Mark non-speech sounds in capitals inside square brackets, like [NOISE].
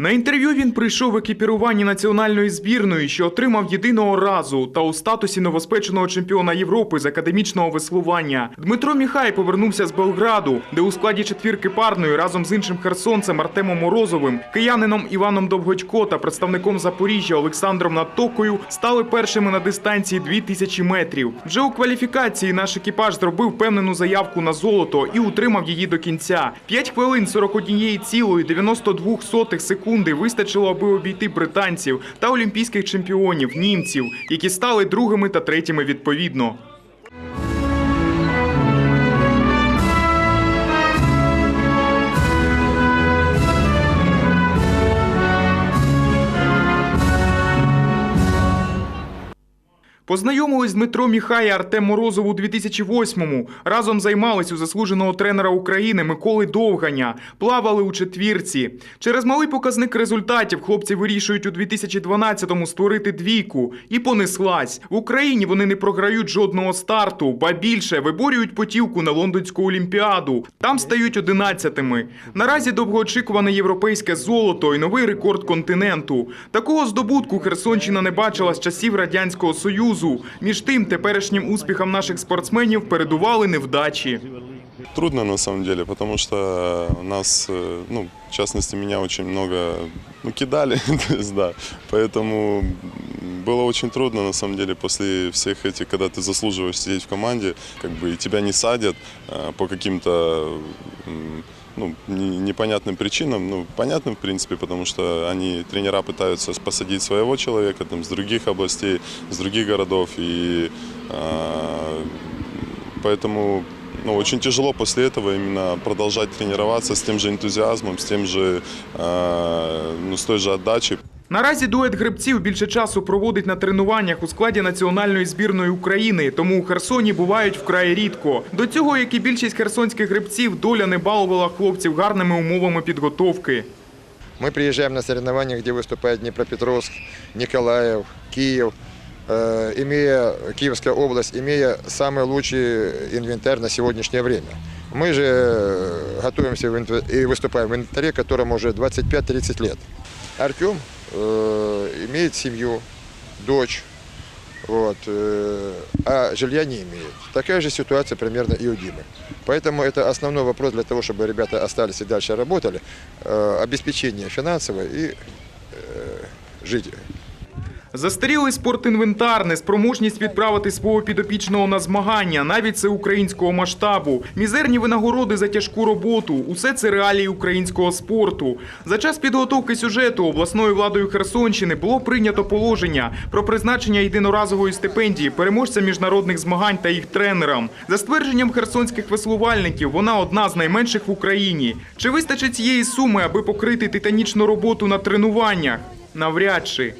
На інтерв'ю він прийшов в екіпіруванні національної збірної, що отримав єдиного разу та у статусі новоспеченого чемпіона Європи з академічного веслування. Дмитро Міхай повернувся з Белграду, де у складі четвірки парної разом з іншим херсонцем Артемом Морозовим, киянином Іваном Довгодько та представником Запоріжжя Олександром Натокою стали першими на дистанції 2000 метрів. Вже у кваліфікації наш екіпаж зробив впевнену заявку на золото і утримав її до кінця. 5 хвилин 41,92 секунди вистачило, аби обійти британців та олімпійських чемпіонів німців, які стали другими та третіми відповідно. Познайомились Дмитро Міхай і Артем Морозов у 2008-му. Разом займались у заслуженого тренера України Миколи Довганя. Плавали у четвірці. Через малий показник результатів хлопці вирішують у 2012-му створити двійку. І понеслась. В Україні вони не програють жодного старту, ба більше виборюють потівку на Лондонську олімпіаду. Там стають одинадцятими. Наразі довгоочікуване європейське золото і новий рекорд континенту. Такого здобутку Херсонщина не бачила з часів Радянського Союзу. Між тим, теперішнім успіхам наших спортсменів передували невдачі. Трудно на самом деле, потому что нас, э, ну, в частности, меня очень много ну, кидали, [LAUGHS] то есть, да. Поэтому м, было очень трудно, на самом деле, после всех этих, когда ты заслуживаешь сидеть в команде, как бы и тебя не садят э, по каким-то м, ну, не- непонятным причинам. Ну, понятным, в принципе, потому что они, тренера, пытаются посадить своего человека там, с других областей, с других городов. И э, поэтому ну, очень тяжело после этого именно продолжать тренироваться с тем же энтузиазмом, с тем же, э, ну, с той же отдачей. Наразі дует гребців більше часу проводить на тренуваннях у складі національної збірної України, тому у Херсоні бувають вкрай рідко. До цього, як і більшість херсонських гребців, доля не балувала хлопців гарними умовами підготовки. Мы приезжаем на соревнования, где выступает Днепропетровск, Николаев, Киев, э, имея Киевская область, имея самый лучший инвентарь на сегодняшнее время. Мы же э, готовимся в инв- и выступаем в инвентаре, которому уже 25-30 лет. Артем э, имеет семью, дочь, вот, э, а жилья не имеет. Такая же ситуация примерно и у Димы. Поэтому это основной вопрос для того, чтобы ребята остались и дальше работали, э, обеспечение финансовое и э, жить. Застарілий спортінвентар, неспроможність відправити свого підопічного на змагання, навіть всеукраїнського масштабу, мізерні винагороди за тяжку роботу усе це реалії українського спорту. За час підготовки сюжету обласною владою Херсонщини було прийнято положення про призначення єдиноразової стипендії переможцям міжнародних змагань та їх тренерам. За ствердженням херсонських веслувальників, вона одна з найменших в Україні. Чи вистачить цієї суми, аби покрити титанічну роботу на тренуваннях? Навряд чи.